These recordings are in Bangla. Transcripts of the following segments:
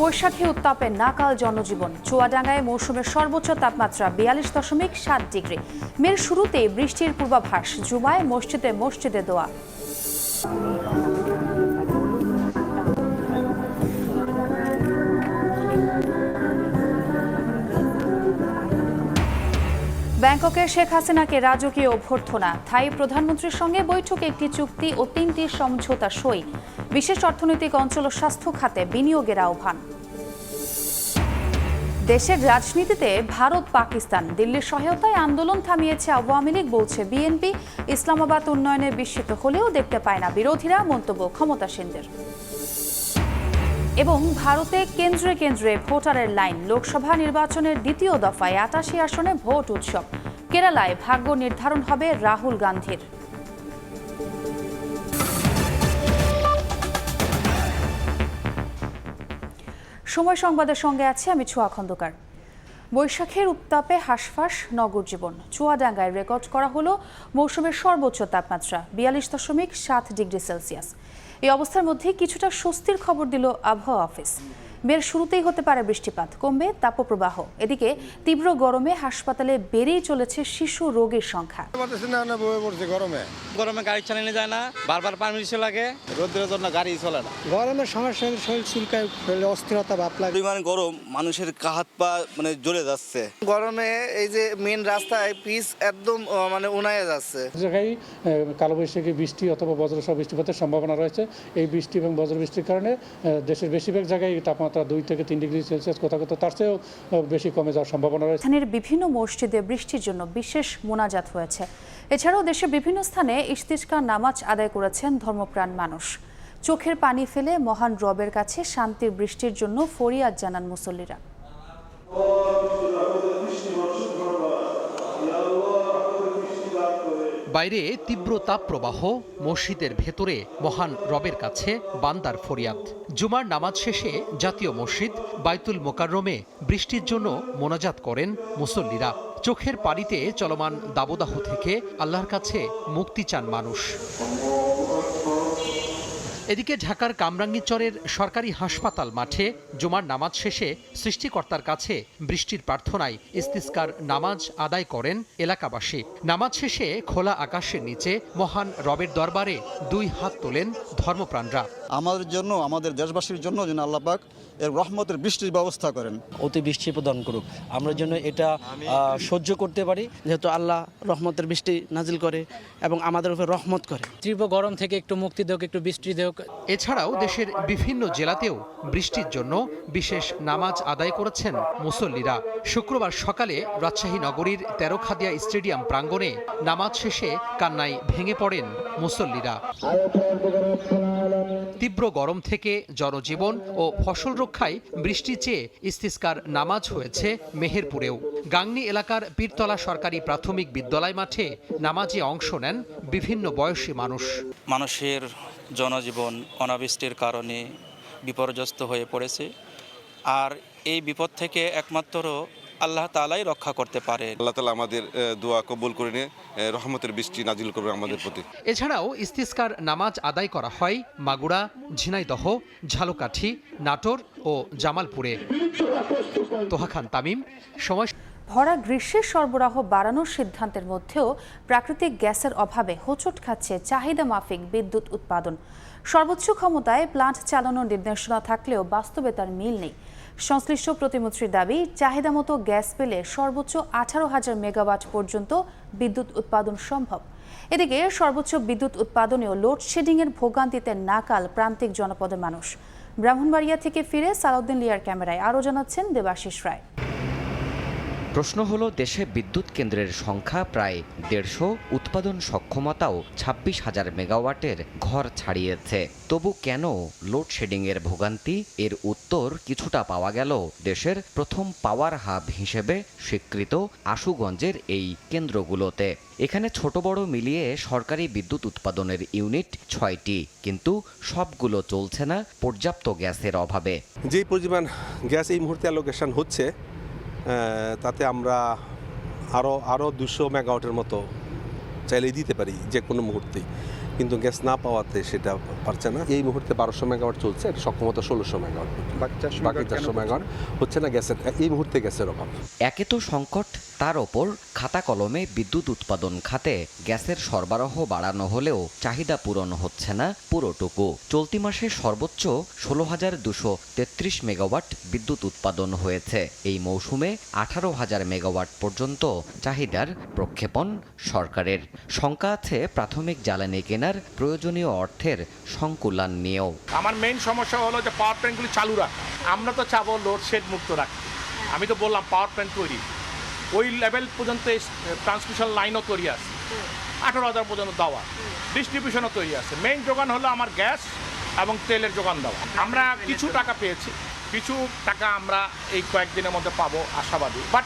বৈশাখী উত্তাপে নাকাল জনজীবন। চুয়াডাঙ্গায় মৌসুমের সর্বোচ্চ তাপমাত্রা বিয়াল্লিশ দশমিক সাত ডিগ্রি। মের শুরুতেই বৃষ্টির পূর্বাভাস, জুমায় মসজিদে মসজিদে দোয়া। ব্যাংককের শেখ হাসিনাকে রাজকীয় অভ্যর্থনা। থাই প্রধানমন্ত্রীর সঙ্গে বৈঠকে একটি চুক্তি ও তিনটি সমঝোতা সই। বিশেষ অর্থনৈতিক অঞ্চল ও স্বাস্থ্য খাতে বিনিয়োগের আহ্বান। দেশের রাজনীতিতে ভারত, পাকিস্তান দিল্লির সহায়তায় আন্দোলন থামিয়েছে আওয়ামী লীগ, বলছে বিএনপি। ইসলামাবাদ উন্নয়নে বিস্মিত হলেও দেখতে পায় না বিরোধীরা, মন্তব্য ক্ষমতাসীনদের এবং ভারতে কেন্দ্রে কেন্দ্রে ভোটারের লাইন। লোকসভা নির্বাচনের দ্বিতীয় দফায় আটাশি আসনে ভোট উৎসব। কেরালায় ভাগ্য নির্ধারণ হবে রাহুল গান্ধীর। সময় সংবাদের সঙ্গে আছে আমি ছোয়া খন্দকার। বৈশাখের উত্তাপে হাঁসফাঁস, নগর জীবন। চুয়াডাঙ্গায় রেকর্ড করা হলো মৌসুমের সর্বোচ্চ তাপমাত্রা, বিয়াল্লিশ দশমিক সাত ডিগ্রি সেলসিয়াস। এই অবস্থার মধ্যে কিছুটা স্বস্তির খবর দিল আবহাওয়া অফিস। মের শুরুতেই হতে পারে বৃষ্টিপাত কমবে তাপপ্রবাহ। এদিকে তীব্র গরমে হাসপাতালে বেড়েই চলেছে শিশু রোগীর সংখ্যা। গরমে। গরমে গাড়ি চালানো যায় না বারবার পারমিশন লাগে। রোদ্রের জন্য গাড়ি চলে না। গরমের সমস্যা শরীর চুলকায় শরীরে অস্থিরতা ভাব লাগে। পরিমাণ গরম মানুষের হাত পা মানে জ্বলে যাচ্ছে। গরমে এই যে মেন রাস্তায় পিচ একদম মানে উনায়ে যাচ্ছে। জায়গায় কালবৈশাখী বৃষ্টি অথবা বজ্রসহ বৃষ্টিপাতের সম্ভাবনা রয়েছে। এই বৃষ্টি এবং বজ্র বৃষ্টির কারণে দেশের বেশিরভাগ জায়গায় তাপমাত্রা দুই থেকে তিন ডিগ্রি সেলসিয়াস কোথাও কোথাও তার চেয়েও বেশি কমে যাওয়ার সম্ভাবনা রয়েছে। স্থানের বিভিন্ন মসজিদে বৃষ্টির জন্য বিশেষ মোনাজাত হয়েছে। এছাড়াও দেশের বিভিন্ন স্থানে ইস্তিস্কার নামাজ আদায় করেছেন ধর্মপ্রাণ মানুষ। চোখের পানি ফেলে মহান রবের কাছে শান্তির বৃষ্টির জন্য ফরিয়াদ জানান মুসল্লিরা। বাইরে তীব্র তাপপ্রবাহ, মসজিদের ভেতরে মহান রবের কাছে বান্দার ফরিয়াদ। জুমার নামাজ শেষে জাতীয় মসজিদ বাইতুল মোকাররমে বৃষ্টির জন্য মোনাজাত করেন মুসল্লিরা। চোখের পানিতে চলমান দাবদাহ থেকে আল্লাহর কাছে মুক্তি চান মানুষ। এদিকে ঢাকার কামরাঙ্গীচরের সরকারি হাসপাতাল মাঠে জুমার নামাজ শেষে সৃষ্টিকর্তার কাছে বৃষ্টির প্রার্থনায় ইস্তিস্কার নামাজ আদায় করেন এলাকাবাসী। নামাজ শেষে খোলা আকাশের নিচে মহান রবের দরবারে দুই হাত তোলেন ধর্মপ্রাণরা। আমাদের জন্য আমাদের দেশবাসীর জন্য যেন আল্লাহ পাক এর রহমতের বৃষ্টির ব্যবস্থা করেন। অতি বৃষ্টি প্রদান করুক। আমরা যেন এটা সহ্য করতে পারি যেহেতু আল্লাহ রহমতের বৃষ্টি নাজিল করে এবং আমাদের উপর রহমত করে। তীব্র গরম থেকে একটু মুক্তি দেওক একটু বৃষ্টি দেওক এছাড়াও দেশের বিভিন্ন জেলাতেও বৃষ্টির জন্য বিশেষ নামাজ আদায় করেছেন মুসল্লিরা। শুক্রবার সকালে রাজশাহী নগরীর তেরোখাদিয়া স্টেডিয়াম প্রাঙ্গণে নামাজ শেষে কান্নায় ভেঙে পড়েন মুসল্লিরা। তীব্র গরম থেকে জনজীবন ও ফসল রক্ষায় বৃষ্টি চেয়ে ইস্তিস্কার নামাজ হয়েছে মেহেরপুরেও। গাংনী এলাকার পীরতলা সরকারি প্রাথমিক বিদ্যালয় মাঠে নামাজে অংশ নেন বিভিন্ন বয়সী মানুষ। মানুষের জনজীবন অনাবৃষ্টির কারণে বিপর্যস্ত হয়ে পড়েছে। আর এই বিপদ থেকে একমাত্র আল্লাহ তালাই রক্ষা করতে পারে। আল্লাহ তালা আমাদের দোয়া কবুল করে নিয়ে রহমতের বৃষ্টি নাজিল করবে আমাদের প্রতি। এছাড়াও ইস্তিস্কার নামাজ আদায় করা হয় মাগুরা ঝিনাইদহ ঝালকাঠি নাটোর ও জামালপুরে। তোহা খান তামিম সময় ভরা গ্রীষ্মের সরবরাহ বাড়ানোর সিদ্ধান্তের মধ্যেও প্রাকৃতিক গ্যাসের অভাবে হোঁচট খাচ্ছে চাহিদা মাফিক বিদ্যুৎ উৎপাদন। সর্বোচ্চ ক্ষমতায় প্লান্ট চালানোর নির্দেশনা থাকলেও বাস্তবে তার মিল নেই। সংশ্লিষ্ট প্রতিমন্ত্রীর দাবি, চাহিদা মতো গ্যাস পেলে সর্বোচ্চ আঠারো হাজার মেগাওয়াট পর্যন্ত বিদ্যুৎ উৎপাদন সম্ভব। এদিকে সর্বোচ্চ বিদ্যুৎ উৎপাদনেও লোডশেডিংয়ের ভোগান্তিতে নাকাল প্রান্তিক জনপদের মানুষ। ব্রাহ্মণবাড়িয়া থেকে ফিরে সালাউদ্দিন লিয়ার ক্যামেরায় আরও জানাচ্ছেন দেবাশিস রায়। প্রশ্ন হলো, দেশে বিদ্যুৎ কেন্দ্রের সংখ্যা প্রায় দেড়শো, উৎপাদন সক্ষমতাও ছাব্বিশ হাজার মেগাওয়াটের ঘর ছাড়িয়েছে। তবু কেন লোডশেডিংয়ের ভোগান্তি? এর উত্তর কিছুটা পাওয়া গেল দেশের প্রথম পাওয়ার হাব হিসেবে স্বীকৃত আশুগঞ্জের এই কেন্দ্রগুলোতে। এখানে ছোট বড় মিলিয়ে সরকারি বিদ্যুৎ উৎপাদনের ইউনিট ছয়টি, কিন্তু সবগুলো চলছে না পর্যাপ্ত গ্যাসের অভাবে। যেই পরিমাণ গ্যাস এই মুহূর্তে অ্যালোকেশন হচ্ছে তাতে আমরা আরও আরও দুশো মেগাওয়াটের মতো চাইলে দিতে পারি যে কোনো মুহূর্তেই। কিন্তু গ্যাস না পাওয়াতে সেটা পারছে না। এই মুহূর্তে বারোশো মেগাওয়াট চলছে সক্ষমতা ষোলোশো মেগাওয়াট। বাকি চারশো মেগাওয়াট হচ্ছে না গ্যাসের এই মুহূর্তে গ্যাসের অভাব। একে তো সংকট তার ওপর খাতা কলমে বিদ্যুৎ উৎপাদন খাতে গ্যাসের সরবরাহ বাড়ানো হলেও চাহিদা পূরণ হচ্ছে না পুরোটুকু। চলতি মাসে সর্বোচ্চ ষোলো হাজার দুশো তেত্রিশ মেগাওয়াট বিদ্যুৎ উৎপাদন হয়েছে। এই মৌসুমে আঠারো হাজার মেগাওয়াট পর্যন্ত চাহিদার প্রক্ষেপণ সরকারের। শঙ্কা আছে প্রাথমিক জ্বালানি কেনার প্রয়োজনীয় অর্থের সংকুলান নিয়েও। আমার মেইন সমস্যা হলো যে পাওয়ার প্ল্যান্টগুলি চালু রাখ। আমরা তো চাবো লোডশেড মুক্ত রাখতে। আমি তো বললাম পাওয়ার প্ল্যান্ট তৈরি। ওই লেভেল পর্যন্ত ট্রান্সমিশন লাইনও তৈরি আছে। আঠারো হাজার পর্যন্ত দেওয়া। ডিস্ট্রিবিউশনও তৈরি আছে। মেইন যোগান হলো আমার গ্যাস এবং তেলের যোগান দেওয়া। আমরা কিছু টাকা পেয়েছি। কিছু টাকা আমরা এই কয়েকদিনের মধ্যে পাবো আশাবাদী। বাট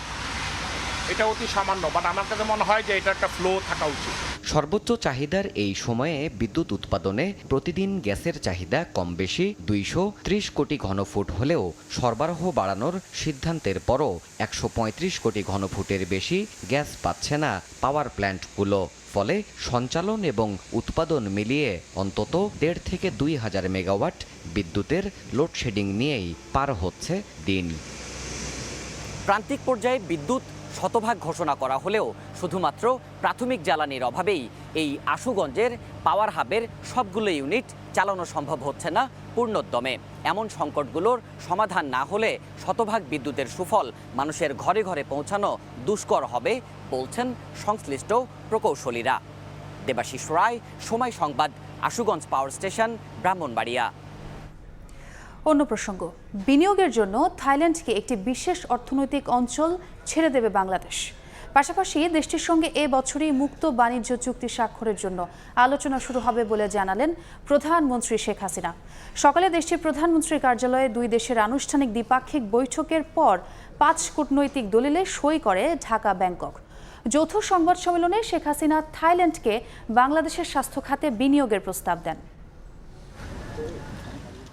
এটা অতি সামান্য। বাট আমার কাছে মনে হয় যে এটা একটা ফ্লো থাকা উচিত। সর্বোচ্চ চাহিদার এই সময়ে বিদ্যুৎ উৎপাদনে প্রতিদিন গ্যাসের চাহিদা কম বেশি দুইশো ত্রিশ কোটি ঘনফুট হলেও সরবরাহ বাড়ানোর সিদ্ধান্তের পরও একশো পঁয়ত্রিশ কোটি ঘনফুটের বেশি গ্যাস পাচ্ছে না পাওয়ার প্ল্যান্টগুলো। ফলে সঞ্চালন এবং উৎপাদন মিলিয়ে অন্তত দেড় থেকে দুই হাজার মেগাওয়াট বিদ্যুতের লোডশেডিং নিয়েই পার হচ্ছে দিন। প্রান্তিক পর্যায়ে বিদ্যুৎ শতভাগ ঘোষণা করা হলেও শুধুমাত্র প্রাথমিক জ্বালানির অভাবেই এই আশুগঞ্জের পাওয়ার হাবের সবগুলো ইউনিট চালানো সম্ভব হচ্ছে না পূর্ণোদ্যমে। এমন সংকটগুলোর সমাধান না হলে শতভাগ বিদ্যুতের সুফল মানুষের ঘরে ঘরে পৌঁছানো দুষ্কর হবে, বলছেন সংশ্লিষ্ট প্রকৌশলীরা। দেবাশিস রায়, সময় সংবাদ, আশুগঞ্জ পাওয়ার স্টেশন, ব্রাহ্মণবাড়িয়া। অন্য প্রসঙ্গ। বিনিয়োগের জন্য থাইল্যান্ডকে একটি বিশেষ অর্থনৈতিক অঞ্চল ছেড়ে দেবে বাংলাদেশ। পাশাপাশি দেশটির সঙ্গে এ বছরই মুক্ত বাণিজ্য চুক্তি স্বাক্ষরের জন্য আলোচনা শুরু হবে বলে জানালেন প্রধানমন্ত্রী শেখ হাসিনা। সকালে দেশটির প্রধানমন্ত্রীর কার্যালয়ে দুই দেশের আনুষ্ঠানিক দ্বিপাক্ষিক বৈঠকের পর পাঁচ কূটনৈতিক দলিলে সই করে ঢাকা, ব্যাংকক। যৌথ সংবাদ সম্মেলনে শেখ হাসিনা থাইল্যান্ডকে বাংলাদেশের স্বাস্থ্য খাতে বিনিয়োগের প্রস্তাব দেন।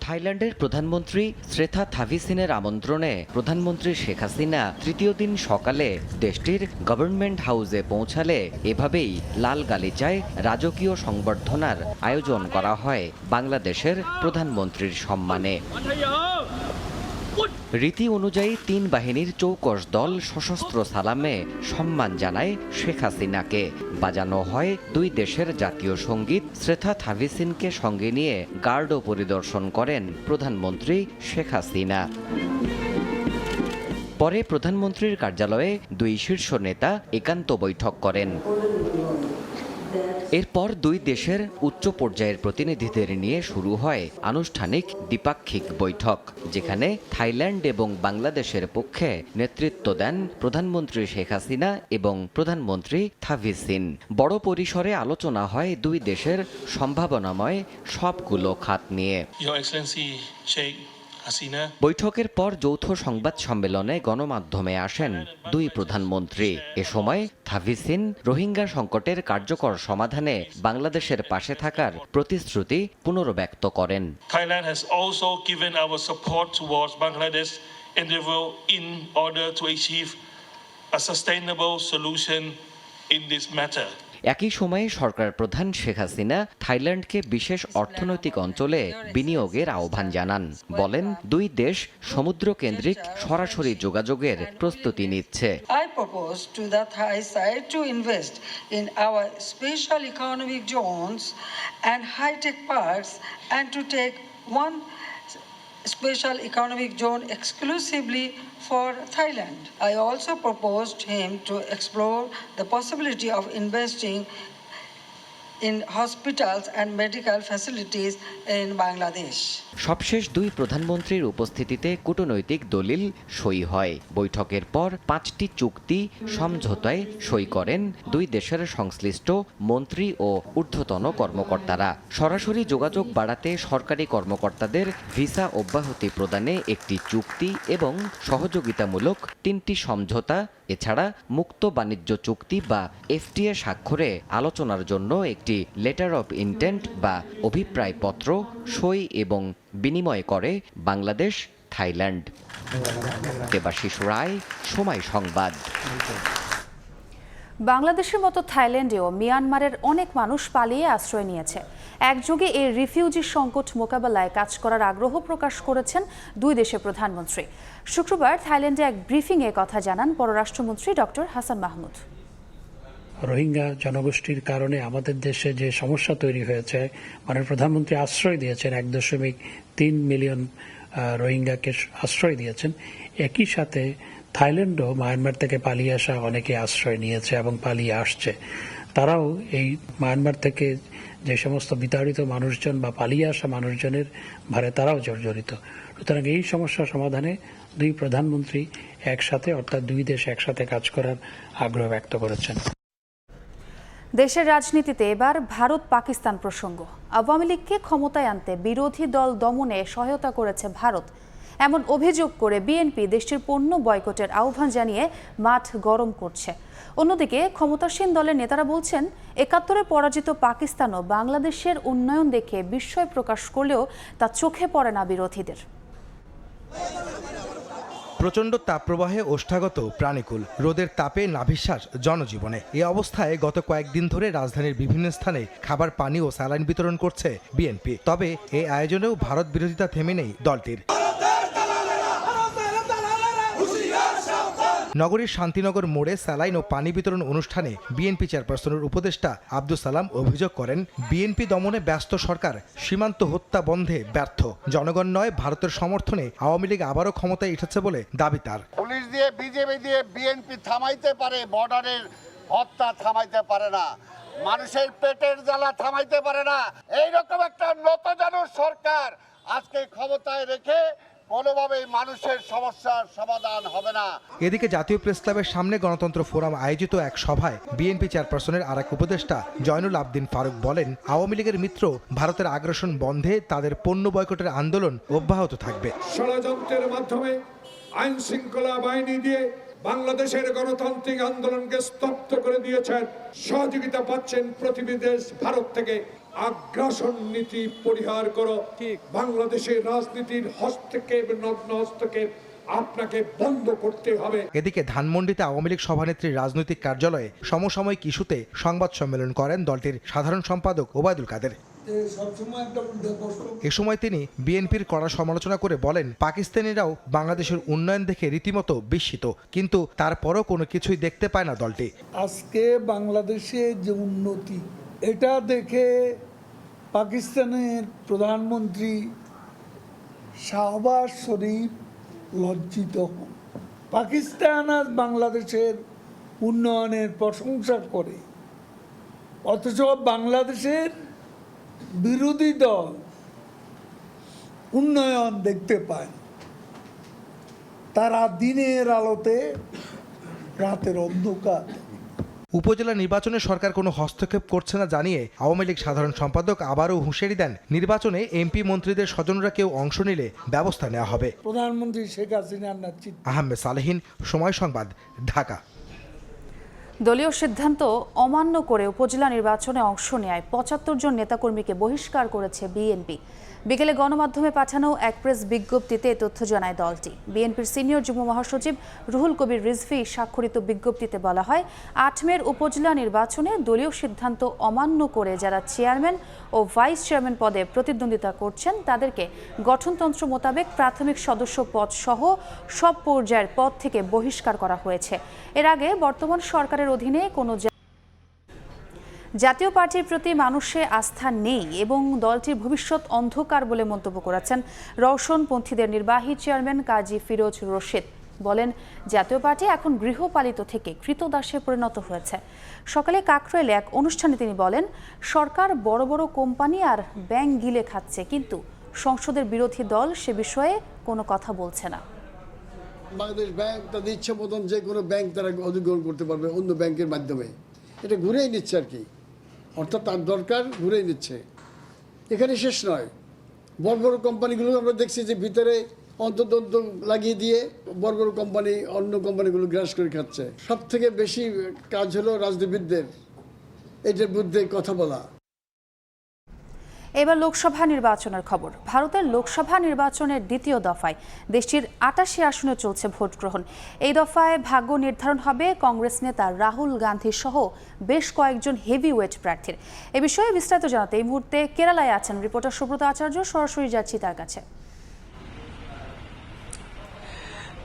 থাইল্যান্ডের প্রধানমন্ত্রী শ্রেথা থাভিসিনের আমন্ত্রণে প্রধানমন্ত্রী শেখ হাসিনা তৃতীয় দিন সকালে দেশটির গভর্নমেন্ট হাউসে পৌঁছালে এভাবেই লাল গালিচায় রাজকীয় সংবর্ধনার আয়োজন করা হয় বাংলাদেশের প্রধানমন্ত্রীর সম্মানে। রীতি অনুযায়ী তিন বাহিনীর চৌকস দল সশস্ত্র সালামে সম্মান জানায় শেখ হাসিনাকে। বাজানো হয় দুই দেশের জাতীয় সংগীত। শ্রেথা থাভিসিনকে সঙ্গে নিয়ে গার্ডও পরিদর্শন করেন প্রধানমন্ত্রী শেখ হাসিনা। পরে প্রধানমন্ত্রীর কার্যালয়ে দুই শীর্ষ নেতা একান্ত বৈঠক করেন। এরপর দুই দেশের উচ্চ পর্যায়ের প্রতিনিধিদের নিয়ে শুরু হয় আনুষ্ঠানিক দ্বিপাক্ষিক বৈঠক, যেখানে থাইল্যান্ড এবং বাংলাদেশের পক্ষে নেতৃত্ব দেন প্রধানমন্ত্রী শেখ হাসিনা এবং প্রধানমন্ত্রী থাভিসিন বড় পরিসরে আলোচনা হয় দুই দেশের সম্ভাবনাময় সবগুলো খাত নিয়ে। বৈঠকের পর যৌথ সংবাদ সম্মেলনে গণমাধ্যমে আসেন দুই প্রধানমন্ত্রী। এ সময় থাভিসিন রোহিঙ্গা সংকটের কার্যকর সমাধানে বাংলাদেশের পাশে থাকার প্রতিশ্রুতি পুনরব্যক্ত করেন। A sustainable solution in this matter. একই সময়ে সরকার প্রধান শেখ হাসিনা থাইল্যান্ডকে বিশেষ অর্থনৈতিক অঞ্চলে বিনিয়োগের আহ্বান জানান। বলেন দুই দেশ সমুদ্র কেন্দ্রিক সরাসরি যোগাযোগের প্রস্তুতি নিচ্ছে। Special economic zone exclusively for Thailand. I also proposed him to explore the possibility of investing in hospitals and medical facilities in Bangladesh. সবশেষ দুই প্রধানমন্ত্রীর উপস্থিতিতে কূটনৈতিক দলিল সই হয় বৈঠকের পর পাঁচটি চুক্তি সমঝোতায় সই করেন দুই দেশের সংশ্লিষ্ট মন্ত্রী ও ঊর্ধ্বতন কর্মকর্তারা সরাসরি যোগাযোগ বাড়াতে সরকারি কর্মকর্তাদের ভিসা অব্যাহতি প্রদানে একটি চুক্তি এবং সহযোগিতামূলক তিনটি সমঝোতা এছাড়া মুক্ত বাণিজ্য চুক্তি বা এফটিএ স্বাক্ষরে আলোচনার জন্য একটি লেটার অব ইন্টেন্ট বা অভিপ্রায়পত্র সই এবং বিনিময় করে বাংলাদেশ, থাইল্যান্ড। দেবাশিস রায়, সময় সংবাদ। বাংলাদেশের মতো থাইল্যান্ডেও মিয়ানমারের অনেক মানুষ পালিয়ে আশ্রয় নিয়েছে। একযোগে এই রিফিউজি সংকট মোকাবেলায় কাজ করার আগ্রহ প্রকাশ করেছেন দুই দেশের প্রধানমন্ত্রী। শুক্রবার থাইল্যান্ডে এক ব্রিফিংয়ে কথা জানান পররাষ্ট্রমন্ত্রী ডক্টর হাসান মাহমুদ। রোহিঙ্গা জনগোষ্ঠীর কারণে আমাদের দেশে যে সমস্যা তৈরি হয়েছে মানে প্রধানমন্ত্রী আশ্রয় দিয়েছেন, এক দশমিক তিন মিলিয়ন রোহিঙ্গাকে আশ্রয় দিয়েছেন। একই সাথে থাইল্যান্ডও মায়ানমার থেকে পালিয়ে আসা অনেকে আশ্রয় নিয়েছে এবং পালিয়ে আসছে। তারাও এই মায়ানমার থেকে যে সমস্ত বিতাড়িত মানুষজন বা পালিয়ে আসা মানুষজনের ভারে তারাও জর্জরিত। সুতরাং এই সমস্যা সমাধানে দুই প্রধানমন্ত্রী একসাথে, অর্থাৎ দুই দেশ একসাথে কাজ করার আগ্রহ ব্যক্ত করেছেন। দেশের রাজনীতিতে এবার ভারত পাকিস্তান প্রসঙ্গ। আওয়ামী লীগকে ক্ষমতায় আনতে বিরোধী দল দমনে সহায়তা করেছে ভারত। এমন অভিযোগ করে বিএনপি দেশটির পণ্য বয়কটের আহ্বান জানিয়ে মাঠ গরম করছে। অন্যদিকে ক্ষমতাসীন দলের নেতারা বলছেন, একাত্তরে পরাজিত পাকিস্তানও বাংলাদেশের উন্নয়ন দেখে বিস্ময় প্রকাশ করলেও তা চোখে পড়ে না বিরোধীদের। প্রচণ্ড তাপপ্রবাহে ওষ্ঠাগত প্রাণীকুল। রোদের তাপে নাভিশ্বাস জনজীবনে। এ অবস্থায় গত কয়েকদিন ধরে রাজধানীর বিভিন্ন স্থানে খাবার, পানি ও স্যালাইন বিতরণ করছে বিএনপি। তবে এই আয়োজনেও ভারত বিরোধিতা থেমে নেই দলটির। নগরীর শান্তিনগর মোড়ে স্যালাইন ও পানি বিতরণ অনুষ্ঠানে বিএনপি চেয়ারপারসনের উপদেষ্টা আব্দুল সালাম অভিযোগ করেন, বিএনপি দমনে ব্যস্ত সরকার সীমান্ত হত্যা বন্ধে ব্যর্থ। জনগণ নয়, ভারতের সমর্থনে আওয়ামী লীগ আবারও ক্ষমতায় এসেছে বলে দাবি তার। পুলিশ দিয়ে, বিজেপি দিয়ে বিএনপি থামাইতে পারে, বর্ডারের হত্যা থামাইতে পারে না। মানুষের পেটের জ্বালা থামাইতে পারে না। এইরকম একটা নতজানু সরকার আজকে ক্ষমতায় রেখে কোনোভাবেই মানুষের সমস্যার সমাধান হবে না। এদিকে জাতীয় প্রেস ক্লাবের সামনে গণতন্ত্র ফোরাম আয়োজিত এক সভায় বিএনপি চেয়ারপারসনের আরেক উপদেষ্টা জয়নুল আবদিন ফারুক বলেন আওয়ামী লীগের মিত্র ভারতের আগ্রাসন বন্ধে তাদের পণ্য বয়কটের আন্দোলন অব্যাহত থাকবে। ষড়যন্ত্রের মাধ্যমে আইন শৃঙ্খলা বাহিনী দিয়ে বাংলাদেশের গণতান্ত্রিক আন্দোলনকে স্তব্ধ করে দিয়েছেন। সহযোগিতা পাচ্ছেন প্রতিবেশী দেশ ভারত থেকে। আগ্রাসন নীতি পরিহার করো। বাংলাদেশের রাজনীতির হস্তক্ষেপ নগ্ন হস্তক্ষেপ আপনাকে বন্ধ করতে হবে। এদিকে ধানমন্ডিতে আওয়ামী লীগ সভানেত্রীর রাজনৈতিক কার্যালয়ে সমসাময়িক ইস্যুতে সংবাদ সম্মেলন করেন দলটির সাধারণ সম্পাদক ওবায়দুল কাদের। এ সময় তিনি বিএনপির কড়া সমালোচনা করে বলেন পাকিস্তানিরাও বাংলাদেশের উন্নয়ন দেখে রীতিমতো বিস্মিত কিন্তু তারপরও কোনো কিছুই দেখতে পায় না দলটি। আজকে বাংলাদেশে যে উন্নতি এটা দেখে পাকিস্তানের প্রধানমন্ত্রী শাহবাজ শরীফ লজ্জিত হন। পাকিস্তান আজ বাংলাদেশের উন্নয়নের প্রশংসা করে। অথচ বাংলাদেশের বিরোধী দল উন্নয়ন দেখতে পায় তারা দিনের আলোতে রাতের অন্ধকার। উপজেলা নির্বাচনে সরকার কোনো হস্তক্ষেপ করছে না জানিয়ে আওয়ামী লীগ সাধারণ সম্পাদক আবারও হুঁশিয়ারি দেন। নির্বাচনে এমপি মন্ত্রীদের স্বজনরা কেউ অংশ নিলে ব্যবস্থা নেওয়া হবে। প্রধানমন্ত্রী শেখ হাসিনার নেতৃত্বে আহমেদ সালেহীন সময় সংবাদ ঢাকা। দলীয় সিদ্ধান্ত অমান্য করে উপজেলা নির্বাচনে অংশ নেয় পঁচাত্তর জন নেতাকর্মীকে বহিষ্কার করেছে বিএনপি। বিকেলে গণমাধ্যমে পাঠানো এক প্রেস বিজ্ঞপ্তিতে তথ্য জানায় দলটি। বিএনপির সিনিয়র যুগ্ম মহাসচিব রুহুল কবির রিজভি স্বাক্ষরিত বিজ্ঞপ্তিতে বলা হয়, আট মের উপজেলা নির্বাচনে দলীয় সিদ্ধান্ত অমান্য করে যারা চেয়ারম্যান ও ভাইস চেয়ারম্যান পদে প্রতিদ্বন্দ্বিতা করছেন, তাদেরকে গঠনতন্ত্র মোতাবেক প্রাথমিক সদস্য পদ সহ সব পর্যায়ের পদ থেকে বহিষ্কার করা হয়েছে। এর আগে বর্তমান সরকারের অধীনে কোনো জাতীয় পার্টির প্রতি মানুষে আস্থা নেই এবং দলটির ভবিষ্যৎ অন্ধকার বলে মন্তব্য করেছেন রওশনপন্থীদের নির্বাহী চেয়ারম্যান কাজী ফিরোজ রশিদ। বলেন, জাতীয় পার্টি এখন গৃহপালিত থেকে কৃতদাসে পরিণত হয়েছে। সকালে কাকরোলে এক অনুষ্ঠানে তিনি বলেন, সরকার বড় বড় কোম্পানি আর ব্যাংক গিলে খাচ্ছে, কিন্তু সংসদের বিরোধী দল সে বিষয়ে কোনো কথা বলছে না। বাংলাদেশ ব্যাংক তাদের ইচ্ছা মতন যে কোনো ব্যাংক তারা অধিগ্রহণ করতে পারবে অন্য ব্যাংকের মাধ্যমে। এটা ঘুরেই নিচ্ছে আর কি। অর্থাৎ তার দরকার ঘুরে নিচ্ছে। এখানে শেষ নয়। বড় বড় কোম্পানিগুলো আমরা দেখছি যে ভিতরে অন্তদন্ত লাগিয়ে দিয়ে বড় বড় কোম্পানি, অন্য কোম্পানিগুলো গ্রাস করে খাচ্ছে। সব থেকে বেশি কাজ হলো রাজনীতিবিদদের এটার বিরুদ্ধে কথা বলা। এবার লোকসভা নির্বাচনের খবর। ভারতের লোকসভা নির্বাচনের দ্বিতীয় দফায় দেশটির আটাশি আসনে চলছে ভোট গ্রহণ। এই দফায় ভাগ্য নির্ধারণ হবে কংগ্রেস নেতা রাহুল গান্ধী সহ বেশ কয়েকজন হেভি হেভিওয়েট প্রার্থীর। এ বিষয়ে বিস্তারিত জানাতে এই মুহূর্তে কেরালায় আছেন রিপোর্টার সুব্রত আচার্য। সরাসরি যাচ্ছি তার কাছে।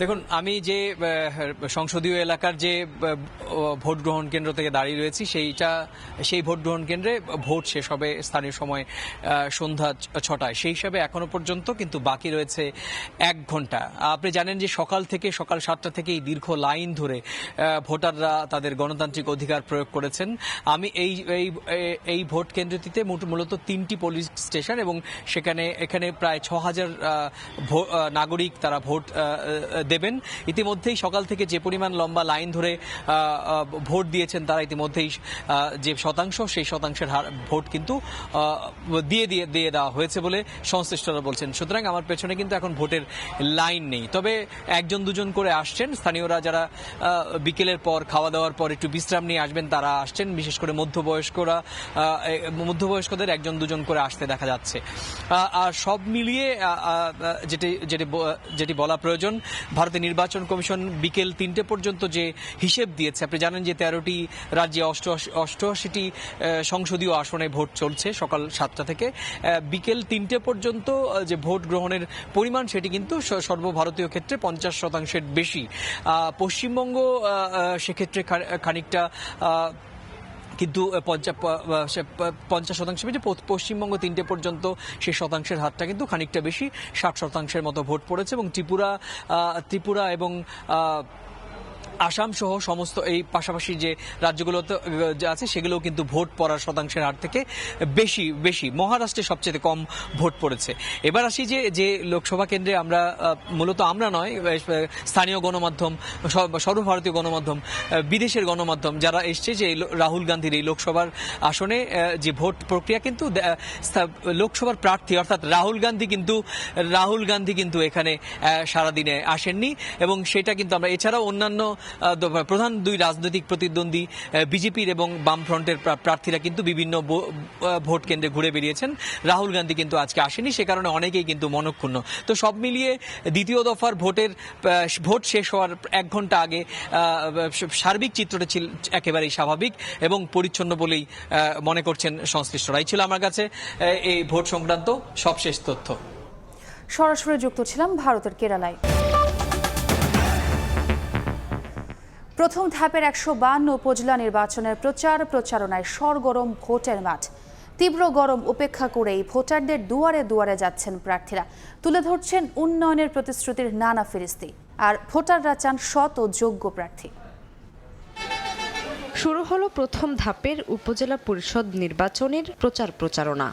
দেখুন, আমি যে সংসদীয় এলাকার যে ভোট গ্রহণ কেন্দ্র থেকে দাঁড়িয়ে রয়েছি, সেইটা, সেই ভোট গ্রহণ কেন্দ্রে ভোট শেষ হবে স্থানীয় সময় সন্ধ্যা ছটায়। সেই হিসাবে এখনও পর্যন্ত কিন্তু বাকি রয়েছে এক ঘণ্টা। আপনি জানেন যে সকাল থেকে, সকাল সাতটা থেকে এই দীর্ঘ লাইন ধরে ভোটাররা তাদের গণতান্ত্রিক অধিকার প্রয়োগ করেছেন। আমি এই এই ভোট কেন্দ্রটিতে মূলত তিনটি পুলিশ স্টেশন এবং সেখানে, এখানে প্রায় ছ হাজার নাগরিক তারা ভোট দেবেন। ইতিমধ্যেই সকাল থেকে যে পরিমাণ লম্বা লাইন ধরে ভোট দিয়েছেন তারা ইতিমধ্যেই যে শতাংশ, সেই শতাংশের হার, ভোট কিন্তু দিয়ে দিয়ে দিয়ে দেওয়া হয়েছে বলে সংশ্লিষ্টরা বলছেন। সুতরাং আমার পেছনে কিন্তু এখন ভোটের লাইন নেই। তবে একজন, দুজন করে আসছেন। স্থানীয়রা যারা বিকেলের পর, খাওয়া দাওয়ার পর একটু বিশ্রাম নিয়ে আসবেন, তারা আসছেন। বিশেষ করে মধ্যবয়স্করা মধ্যবয়স্কদের একজন, দুজন করে আসতে দেখা যাচ্ছে। আর সব মিলিয়ে যেটি যেটি যেটি বলা প্রয়োজন ভারতের নির্বাচন কমিশন বিকেল তিনটে পর্যন্ত যে হিসেব দিয়েছে, আপনি জানেন যে তেরোটি রাজ্যে অষ্টআশি, অষ্টআশিটি সংসদীয় আসনে ভোট চলছে সকাল সাতটা থেকে। বিকেল তিনটে পর্যন্ত যে ভোট গ্রহণের পরিমাণ সেটি কিন্তু সর্বভারতীয় ক্ষেত্রে পঞ্চাশ শতাংশের বেশি। পশ্চিমবঙ্গ সেক্ষেত্রে খানিকটা কিন্তু পঞ্চাশ শতাংশ বেশি পশ্চিমবঙ্গ তিনটে পর্যন্ত সেই শতাংশের হারটা কিন্তু খানিকটা বেশি, ষাট শতাংশের মতো ভোট পড়েছে এবং ত্রিপুরা ত্রিপুরা এবং আসাম সহ সমস্ত এই পাশাপাশি যে রাজ্যগুলোতে আছে, সেগুলোও কিন্তু ভোট পড়ার শতাংশের হার থেকে বেশি বেশি। মহারাষ্ট্রে সবচেয়ে কম ভোট পড়েছে। এবার আসি যে যে লোকসভা কেন্দ্রে আমরা মূলত আমরা নয় স্থানীয় গণমাধ্যম সর্ব- সর্বভারতীয় গণমাধ্যম বিদেশের গণমাধ্যম যারা এসছে যে রাহুল গান্ধীর এই লোকসভার আসনে যে ভোট প্রক্রিয়া কিন্তু লোকসভার প্রার্থী অর্থাৎ রাহুল গান্ধী কিন্তু, রাহুল গান্ধী কিন্তু এখানে সারাদিনে আসেননি এবং সেটা কিন্তু আমরা, এছাড়াও অন্যান্য প্রধান দুই রাজনৈতিক প্রতিদ্বন্দ্বী বিজেপির এবং বামফ্রন্টের প্রা- প্রার্থীরা কিন্তু বিভিন্ন ভোট কেন্দ্রে ঘুরে বেরিয়েছেন। রাহুল গান্ধী কিন্তু আজকে আসেনি, সে কারণে অনেকেই কিন্তু মনক্ষুণ্ণ। তো সব মিলিয়ে দ্বিতীয় দফার ভোটের ভোট শেষ হওয়ার এক ঘণ্টা আগে সার্বিক চিত্রটা ছিল একেবারেই স্বাভাবিক এবং পরিচ্ছন্ন বলেই মনে করছেন সংশ্লিষ্টরা। এই ছিল আমার কাছে এই ভোট সংক্রান্ত সবশেষ তথ্য। সরাসরি যুক্ত ছিলাম ভারতের কেরালায়। প্রথম ধাপের একশো বান্ন উপজেলা নির্বাচনের প্রচার প্রচারণায় সরগরম ভোটের মাঠ। তীব্র গরম উপেক্ষা করেই ভোটারদের দুয়ারে দুয়ারে যাচ্ছেন প্রার্থীরা। তুলে ধরছেন উন্নয়নের প্রতিশ্রুতির নানা ফিরিস্তি। আর ভোটাররা চান সৎ ও যোগ্য প্রার্থী। শুরু হলো প্রথম ধাপের উপজেলা পরিষদ নির্বাচনের প্রচার প্রচারণা।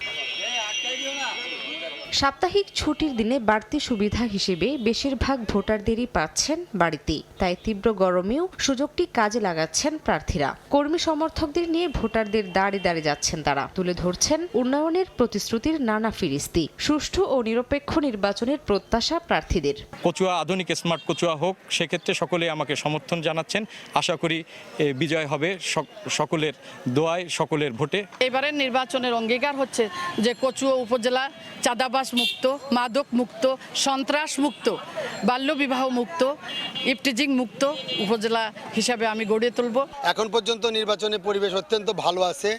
সাপ্তাহিক ছুটির দিনে বাড়তি সুবিধা হিসেবে বেশিরভাগ ভোটারদেরই পাচ্ছেন বাড়িতেই। তাই তীব্র গরমেও সুযোগটি কাজে লাগাচ্ছেন প্রার্থীরা। কর্মী সমর্থকদের নিয়ে ভোটারদের দাঁড়ে দাঁড়িয়ে যাচ্ছেন তারা। তুলে ধরছেন উন্নয়নের প্রতিশ্রুতির নানা ফিরিস্তি। সুষ্ঠু ও নিরপেক্ষ নির্বাচনের প্রত্যাশা প্রার্থীদের। কচুয়া আধুনিক স্মার্ট কচুয়া হোক সেক্ষেত্রে সকলে আমাকে সমর্থন জানাচ্ছেন। আশা করি এ, বিজয় হবে সক- সকলের দোয়ায় সকলের ভোটে। এবারের নির্বাচনের অঙ্গীকার হচ্ছে যে কচুয়া উপজেলা চাঁদাবাস মুক্ত মাদক মুক্ত সন্ত্রাস মুক্ত বাল্যবিবাহ মুক্ত ইফটিজিং মুক্ত উপজেলা হিসাবে আমি গড়ে তুলব। এখন পর্যন্ত নির্বাচনের পরিবেশ অত্যন্ত ভালো আছে।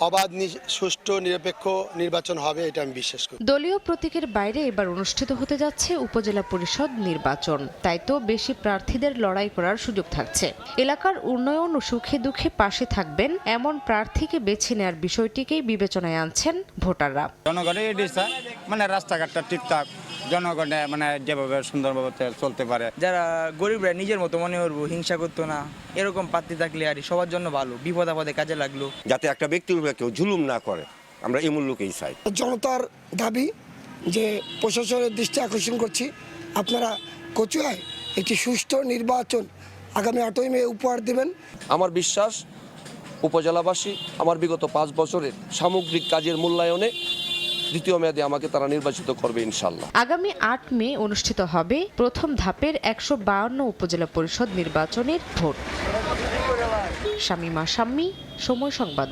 অবাধ নি- সুষ্ঠু নিরপেক্ষ নির্বাচন হবে এটা আমি বিশ্বাস করি। দলীয় প্রতীকের বাইরে এবার অনুষ্ঠিত হতে যাচ্ছে উপজেলা পরিষদ নির্বাচন। তাই তো বেশি প্রার্থীদের লড়াই করার সুযোগ থাকছে। এলাকার উন্নয়ন ও সুখে দুঃখে পাশে থাকবেন এমন প্রার্থীকে বেছে নেওয়ার বিষয়টিকেই বিবেচনায় আনছেন ভোটাররা। জনগণের মানে রাস্তাঘাটটা ঠিকঠাক জনগণে মানে যেভাবে সুন্দরভাবে চলতে পারে। যারা গরিবরা নিজের মতো মনে করব হিংসা করতো না এরকম পাত্রী থাকলে আর সবার জন্য ভালো বিপদ আপদে কাজে লাগল। যাতে একটা ব্যক্তির উপরে কেউ জুলুম না করে আমরা এই মূল্যকেই চাই। জনতার দাবি যে প্রশাসনের দৃষ্টি আকর্ষণ করছি আপনারা কচুয়ায় একটি সুষ্ঠু নির্বাচন আগামী আটই মে উপহার দেবেন। আমার বিশ্বাস উপজেলাবাসী আমার বিগত পাঁচ বছরের সামগ্রিক কাজের মূল্যায়নে দ্বিতীয় মেয়াদে আমাকে তারা নির্বাচিত করবে ইনশাল্লাহ আগামী আট মে অনুষ্ঠিত হবে প্রথম ধাপের একশো বাহান্ন উপজেলা পরিষদ নির্বাচনের ভোট। শামিমা শাম্মী সময় সংবাদ।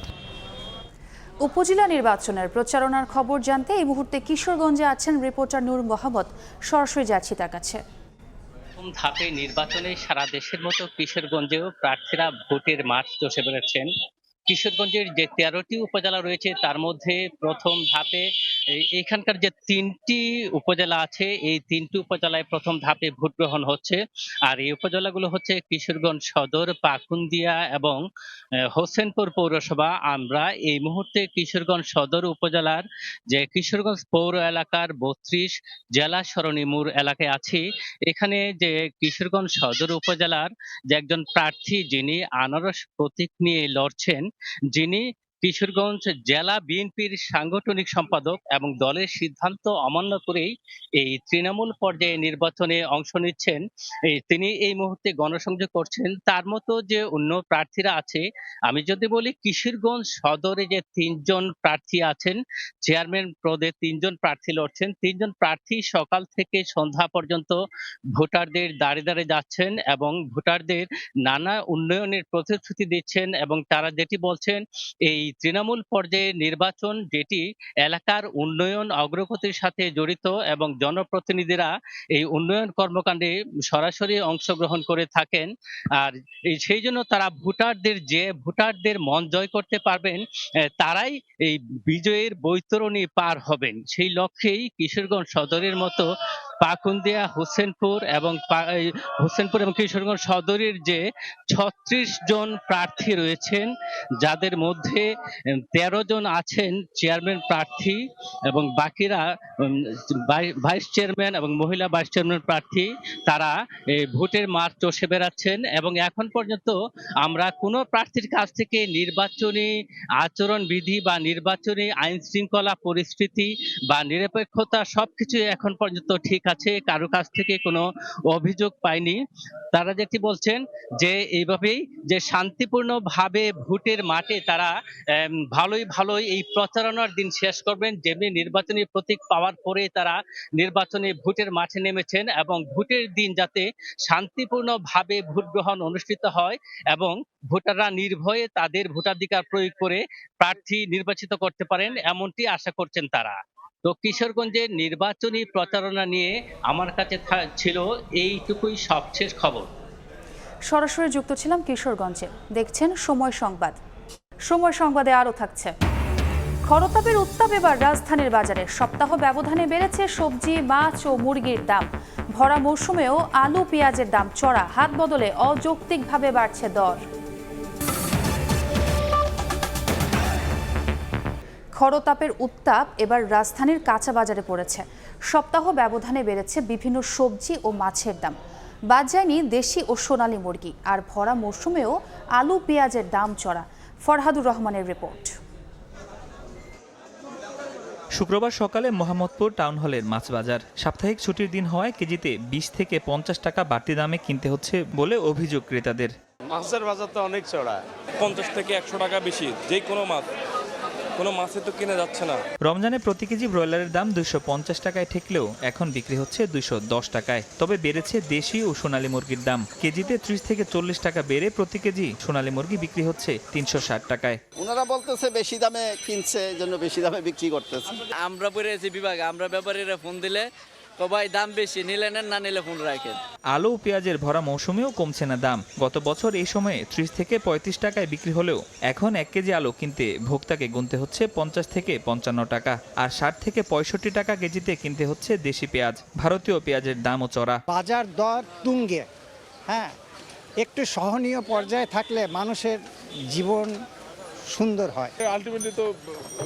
উপজেলা নির্বাচনের প্রচারণার খবর জানতে এই মুহূর্তে কিশোরগঞ্জে আছেন রিপোর্টার নূর মোহাম্মদ। সরাসরি যাচ্ছি তার কাছে। প্রথম ধাপে নির্বাচনে সারা দেশের মতো কিশোরগঞ্জেও প্রার্থীরা ভোটের মাঠ চষে বেড়াচ্ছেন। কিশোরগঞ্জের যে তেরোটি উপজেলা রয়েছে, তার মধ্যে প্রথম ধাপে এখানকার যে তিনটি উপজেলা আছে, এই তিনটি উপজেলায় প্রথম ধাপে ভোট গ্রহণ হচ্ছে। আর এই উপজেলাগুলো হচ্ছে কিশোরগঞ্জ সদর, পাকুন্দিয়া এবং হোসেনপুর পৌরসভা। আমরা এই মুহূর্তে কিশোরগঞ্জ সদর উপজেলার যে কিশোরগঞ্জ পৌর এলাকার বত্রিশ জেলা সরণিমুর এলাকায় আছি। এখানে যে কিশোরগঞ্জ সদর উপজেলার যে একজন প্রার্থী, যিনি আনারস প্রতীক নিয়ে লড়ছেন যিনি কিশোরগঞ্জ জেলা বিএনপির সাংগঠনিক সম্পাদক এবং দলের সিদ্ধান্ত অমান্য করেই এই তৃণমূল পর্যায়ে নির্বাচনে অংশ নিচ্ছেন। তিনি এই মুহূর্তে গণসংযোগ করছেন। তার মতো যে অন্য প্রার্থীরা আছে, আমি যদি বলি কিশোরগঞ্জ সদরে যে তিনজন প্রার্থী আছেন, চেয়ারম্যান পদে তিনজন প্রার্থী লড়ছেন। তিনজন প্রার্থী সকাল থেকে সন্ধ্যা পর্যন্ত ভোটারদের দাঁড়িয়ে দাঁড়িয়ে যাচ্ছেন এবং ভোটারদের নানা উন্নয়নের প্রতিশ্রুতি দিচ্ছেন এবং তারা যেটি বলছেন, এই তৃণমূল পর্যায়ে নির্বাচন যেটি এলাকার উন্নয়ন অগ্রগতির সাথে জড়িত এবং জনপ্রতিনিধিরা এই উন্নয়ন কর্মকাণ্ডে সরাসরি অংশগ্রহণ করে থাকেন। আর সেই জন্য তারা ভোটারদের যে ভোটারদের মন জয় করতে পারবেন তারাই এই বিজয়ের বৈতরণী পার হবেন। সেই লক্ষ্যেই কিশোরগঞ্জ সদরের মতো পাকুন্দিয়া হোসেনপুর এবং হোসেনপুর এবং কিশোরগঞ্জ সদরের যে ছত্রিশ জন প্রার্থী রয়েছেন, যাদের মধ্যে তেরো জন আছেন চেয়ারম্যান প্রার্থী এবং বাকিরা ভাই- ভাইস চেয়ারম্যান এবং মহিলা ভাইস চেয়ারম্যান প্রার্থী, তারা এই ভোটের মাঠ চষে বেড়াচ্ছেন এবং এখন পর্যন্ত আমরা কোনো প্রার্থীর কাছ থেকে নির্বাচনী আচরণ বিধি বা নির্বাচনী আইন শৃঙ্খলা পরিস্থিতি বা নিরপেক্ষতা সবকিছু এখন পর্যন্ত ঠিক আছে কারও কাছ থেকে কোনো অভিযোগ পাইনি। তারা যেটি বলছেন যে এইভাবেই যে শান্তিপূর্ণভাবে ভোটের মাঠে তারা ভালোই ভালোই এই প্রচারণার দিন শেষ করবেন। যেমনি নির্বাচনী প্রতীক পাওয়ার পরে তারা নির্বাচনী ভোটের মাঠে নেমেছেন এবং ভোটের দিন যাতে শান্তিপূর্ণভাবে ভোট গ্রহণ অনুষ্ঠিত হয় এবং ভোটাররা নির্ভয়ে তাদের ভোটাধিকার প্রয়োগ করে প্রার্থী নির্বাচিত করতে পারেন, এমনটি আশা করছেন তারা। তো কিশোরগঞ্জের নির্বাচনী প্রচারণা নিয়ে আমার কাছে ছিল এইটুকুই সবশেষ খবর। সরাসরি যুক্ত ছিলাম কিশোরগঞ্জে। দেখছেন সময় সংবাদ। সময় সংবাদে আরও থাকছে। খরতাপের উত্তাপ এবার রাজধানীর বাজারে। সপ্তাহ ব্যবধানে বেড়েছে সবজি, মাছ ও মুরগির দাম। ভরা মৌসুমেও আলু, পেঁয়াজের দাম চড়া। হাত বদলে অযৌক্তিকভাবে বাড়ছে দর। খরতাপের উত্তাপ এবার রাজধানীর কাঁচা বাজারে পড়েছে। সপ্তাহ ব্যবধানে বেড়েছে বিভিন্ন সবজি ও মাছের দাম। বাদ যায়নি দেশি ও সোনালী মুরগি। আর ভরা মৌসুমেও আলু পেঁয়াজের দাম চড়া। ফরহাদুর রহমানের রিপোর্ট। শুক্রবার সকালে মোহাম্মদপুর টাউন হলের মাছ বাজার। সাপ্তাহিক ছুটির দিন হওয়ায় কেজিতে বিশ থেকে পঞ্চাশ টাকা বাড়তি দামে কিনতে হচ্ছে বলে অভিযোগ ক্রেতাদের। মাছের বাজার তো অনেক চড়া। পঞ্চাশ থেকে একশো টাকা বেশি যে কোনো মাছ। কোনো মাছে তো কিনে যাচ্ছে না। রমজানে প্রতি কেজি ব্রয়লারের দাম দুইশো পঞ্চাশ টাকায় ঠেকলেও এখন বিক্রি হচ্ছে দুইশো দশ টাকায়। তবে বেড়েছে দেশি ও সোনালী মুরগির দাম। কেজিতে ত্রিশ থেকে চল্লিশ টাকা বেড়ে প্রতি কেজি সোনালী মুরগি বিক্রি হচ্ছে তিনশো ষাট টাকায়। ওনারা বলতেছে বেশি দামে কিনছে জন্য বেশি দামে বিক্রি করতেছে। আমরা পড়ে আছি বিভাগ আমরা ব্যাপারীরা ফোন দিলে কবাই দাম বেশি নিলে নেন না নিলে ফোন রাখেন। আলু পেঁয়াজের ভরা মৌসুমেও কমছে না দাম। গত বছর এই সময়ে ত্রিশ থেকে পঁয়ত্রিশ টাকায় বিক্রি হলেও এখন এক কেজি আলু কিনতে ভোক্তাকে গুনতে হচ্ছে পঞ্চাশ থেকে পঞ্চান্ন টাকা আর ষাট থেকে পঁয়ষট্টি টাকা কেজিতে কিনতে হচ্ছে দেশি পেঁয়াজ ভারতীয় পেঁয়াজের দামও চড়া। বাজার দর তুঙ্গে হ্যাঁ? একটু সহনীয় পর্যায়ে থাকলে মানুষের জীবন সুন্দর হয়। আলটিমেটলি তো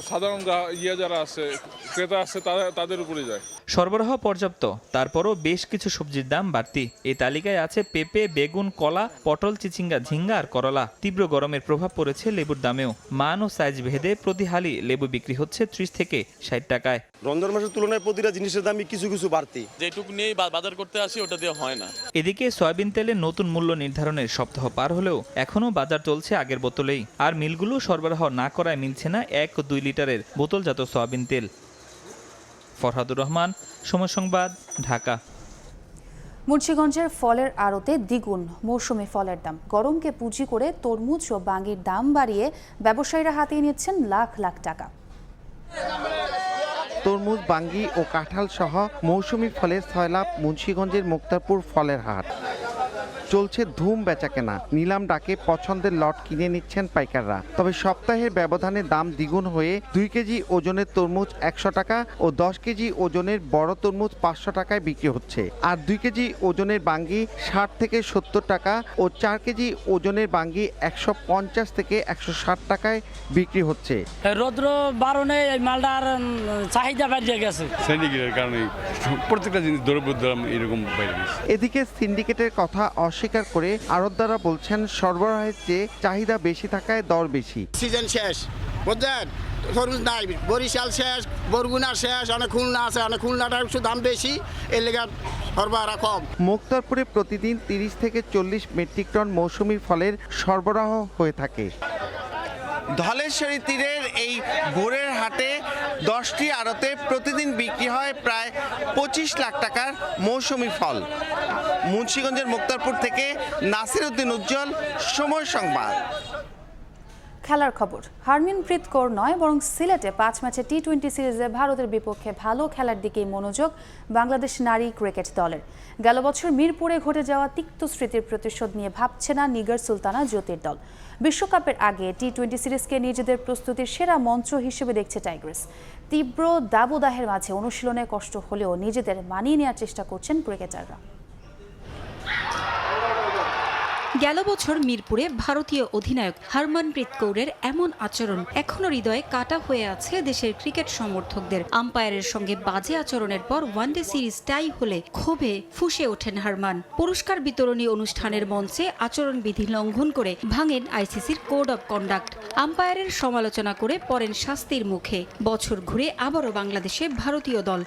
সাধারণ ইয়ে যারা আছে ক্রেতা আছে তাদের উপরে যায়। সরবরাহ পর্যাপ্ত তারপরও বেশ কিছু সবজির দাম বাড়তি। এই তালিকায় আছে পেঁপে বেগুন কলা পটল চিচিঙ্গা ঝিঙ্গা আর করলা। তীব্র গরমের প্রভাব পড়েছে লেবুর দামেও। মান ও সাইজ ভেদে প্রতি হালি লেবু বিক্রি হচ্ছে ত্রিশ থেকে ষাট টাকায়। রমজান মাসের তুলনায় প্রতিটা জিনিসের দামই কিছু কিছু বাড়তি। যেটুকু নিয়েই বা- বাজার করতে আসি ওটা দিয়ে হয় না। এদিকে সয়াবিন তেলের নতুন মূল্য নির্ধারণের সপ্তাহ পার হলেও এখনও বাজার চলছে আগের বোতলেই। আর মিলগুলো সরবরাহ না করায় মিলছে না এক ও দুই লিটারের বোতলজাত সয়াবিন তেল। ফরহাদুর রহমান সময় সংবাদ ঢাকা। মুন্সিগঞ্জের ফলের আড়তে দ্বিগুণ মৌসুমি ফলের দাম। গরমকে পুঁজি করে তরমুজ ও বাঙ্গির দাম বাড়িয়ে ব্যবসায়ীরা হাতিয়ে নিচ্ছেন লাখ লাখ টাকা। তরমুজ বাঙ্গি ও কাঁঠাল সহ মৌসুমি ফলের সয়লাভ মুন্সিগঞ্জের মুক্তারপুর ফলের হাট। চলছে ধুম বেচাকেনা নিলাম ডাকে পছন্দের লট কিনে নিচ্ছেন পাইকাররা। তবে সপ্তাহের ব্যবধানে দাম দ্বিগুণ হয়ে দুই কেজি ওজনের তরমুজ একশো টাকা ও দশ কেজি ওজনের বড় তরমুজ পাঁচশো টাকায় বিক্রি হচ্ছে। আর দুই কেজি ওজনের বাঙ্গি ষাট থেকে সত্তর টাকা ও চার কেজি ওজনের বাঙ্গি একশো পঞ্চাশ থেকে একশো ষাট টাকায় বিক্রি হচ্ছে। রৌদ্র বারণে এই মালটার চাহিদা বাড়িয়ে গেছে। সিন্ডিকেটের কারণে প্রত্যেকটা জিনিস দ্রব্যের দাম এরকম বাইরে এদিকে সিন্ডিকেটের কথা অস্বীকার করে আড়তদাররা বলছেন সরবরাহের চেয়ে চাহিদা বেশি থাকায় দর বেশি। সিজন শেষ বুঝলেন? তরমুজ নাই বরিশাল শেষ বরগুনা শেষ অনেক খুলনা আছে অনেক খুলনাটা একটু দাম বেশি এর লেগে সরবরাহ কম। মুক্তারপুরে প্রতিদিন তিরিশ থেকে চল্লিশ মেট্রিক টন মৌসুমি ফলের সরবরাহ হয়ে থাকে। ধলেশ্বরী তীরের এই ভোরের হাটে দশটি আড়তে প্রতিদিন বিক্রি হয় প্রায় পঁচিশ লাখ টাকার মৌসুমি ফল। মুন্সীগঞ্জের মুক্তারপুর থেকে নাসির উদ্দিন উজ্জ্বল, সময় সংবাদ। খেলার খবর, হারমিনপ্রীত কৌর নয়, বরং সিলেটে পাঁচ ম্যাচে টি টোয়েন্টি সিরিজে ভারতের বিপক্ষে ভালো খেলার দিকেই মনোযোগ বাংলাদেশ নারী ক্রিকেট দলের। গেল বছর মিরপুরে ঘটে যাওয়া তিক্ত স্মৃতির প্রতিশোধ নিয়ে ভাবছে না নিগার সুলতানা জ্যোতির দল। বিশ্বকাপের আগে টি টোয়েন্টি সিরিজকে নিজেদের প্রস্তুতির সেরা মঞ্চ হিসেবে দেখছে টাইগ্রেস তীব্র দাবদাহের মাঝে অনুশীলনে কষ্ট হলেও নিজেদের মানিয়ে নেওয়ার চেষ্টা করছেন ক্রিকেটাররা। গেল বছর মিরপুরে ভারতীয় অধিনায়ক হরমনপ্রীত কৌরের এমন আচরণ এখনও হৃদয়ে কাটা হয়ে আছে দেশের ক্রিকেট সমর্থকদের। আম্পায়ারের সঙ্গে বাজে আচরণের পর ওয়ানডে সিরিজ টাই হলে ক্ষোভে ফুসে ওঠেন হারমান। পুরস্কার বিতরণী অনুষ্ঠানের মঞ্চে আচরণবিধি লঙ্ঘন করে ভাঙেন আইসিসির কোড অব কন্ডাক্ট। আম্পায়ারের সমালোচনা করে পড়েন শাস্তির মুখে। বছর ঘুরে আবারও বাংলাদেশে ভারতীয় দল।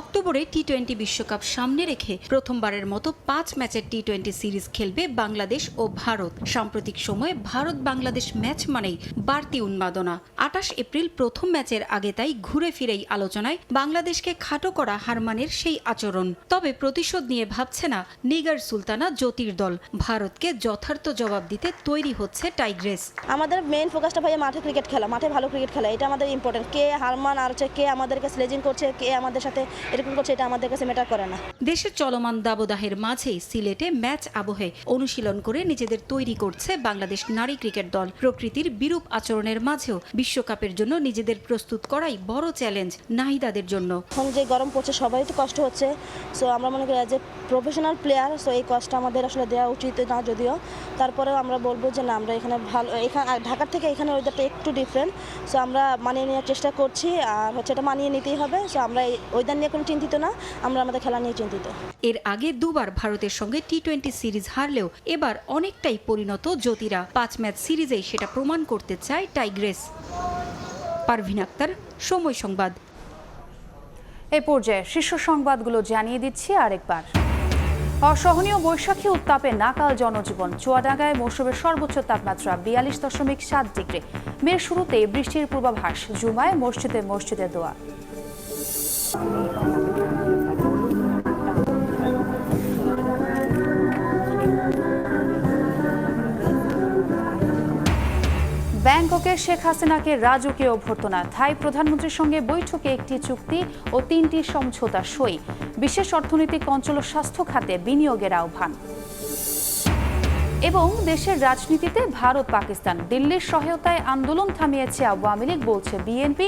অক্টোবরে টি টোয়েন্টি বিশ্বকাপ সামনে রেখে প্রথমবারের মতো পাঁচ ম্যাচের টি টোয়েন্টি সিরিজ খেলবে বাংলাদেশ ও ভারত। সাম্প্রতিক সময়ে ভারত বাংলাদেশ ম্যাচ মানেই বাড়তি উন্মাদনা। আটাশ এপ্রিল প্রথম ম্যাচের আগে তাই ঘুরে ফিরেই আলোচনায় বাংলাদেশকে খাটো করা হারমানের সেই আচরণ। তবে প্রতিশোধ নিয়ে ভাবছে না নিগার সুলতানা জ্যোতির দল। ভারতকে যথার্থ জবাব দিতে তৈরি হচ্ছে টাইগ্রেস। আমাদের মেইন ফোকাসটা ভাই মাঠে ক্রিকেট খেলা, মাঠে ভালো ক্রিকেট খেলা, এটা আমাদের ইম্পর্টেন্ট কে হারমান আর কে আমাদেরকে স্লেজিং করছে, কে আমাদের সাথে এরকম করছে এটা আমাদের কাছে ম্যাটার করে না। দেশের চলমান দাবদাহের মাঝেই সিলেটে ম্যাচ আবহে অনুশীলন করে নিজেদের তৈরি করছে বাংলাদেশ নারী ক্রিকেট দল। প্রকৃতির বিরূপ আচরণের মাঝেও বিশ্বকাপের জন্য নিজেদের প্রস্তুত করাই বড় চ্যালেঞ্জ নাহিদাদের জন্য। এখন যে গরম পড়ছে সবারই তো কষ্ট হচ্ছে। সো আমরা মনে করি যে প্রফেশনাল প্লেয়ার সো এই কষ্টটা আমাদের আসলে দেওয়া উচিত না যদিও। তারপরেও আমরা বলব যে না আমরা এখানে ভালো এখানে ঢাকার থেকে এখানে ওয়েদারটা একটু ডিফারেন্ট সো আমরা মানিয়ে নেওয়ার চেষ্টা করছি আর হচ্ছে এটা মানিয়ে নিতেই হবে। সো আমরা এই ওয়েদার নিয়ে কোনো চিন্তিত না আমরা আমাদের খেলা নিয়ে চিন্তিত। এর আগে দুবার ভারতের সঙ্গে টি টোয়েন্টি সিরিজ হারলেও এবার অনেকটাই পরিণত জ্যোতিরা। পাঁচ ম্যাচ সিরিজেই সেটা প্রমাণ করতে চায় টাইগ্রেস পারভিন আক্তার সময় সংবাদ। এই পর্যায়ে শীর্ষ সংবাদগুলো জানিয়ে দিচ্ছি আরেকবার। অসহনীয় বৈশাখী উত্তাপে নাকাল জনজীবন। চুয়াডাঙ্গায় মৌসুমের সর্বোচ্চ তাপমাত্রা বিয়াল্লিশ দশমিক সাত ডিগ্রি। মের শুরুতে বৃষ্টির পূর্বাভাস জুমায় মসজিদে মসজিদে দোয়া। ব্যাংককে শেখ হাসিনাকে রাজকীয় অভ্যর্থনা। থাই প্রধানমন্ত্রীর সঙ্গে বৈঠকে একটি চুক্তি ও তিনটি সমঝোতা সই। বিশেষ অর্থনৈতিক অঞ্চল স্বাস্থ্য খাতে বিনিয়োগের আহ্বান। এবং দেশের রাজনীতিতে ভারত, পাকিস্তান দিল্লির সহায়তায় আন্দোলন থামিয়েছে আওয়ামী লীগ, বলছে বিএনপি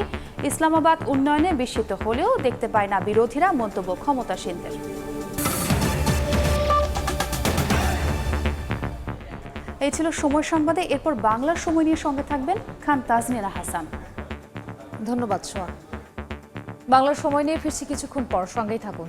ইসলামাবাদ উন্নয়নে বিস্মিত হলেও দেখতে পায় না বিরোধীরা মন্তব্য ক্ষমতাসীনদের। এই ছিল সময় সংবাদে। এরপর বাংলার সময় নিয়ে সঙ্গে থাকবেন খান তাজনিনা হাসান। ধন্যবাদ সোয়া বাংলার সময় নিয়ে ফিরছি কিছুক্ষণ পর, সঙ্গেই থাকুন।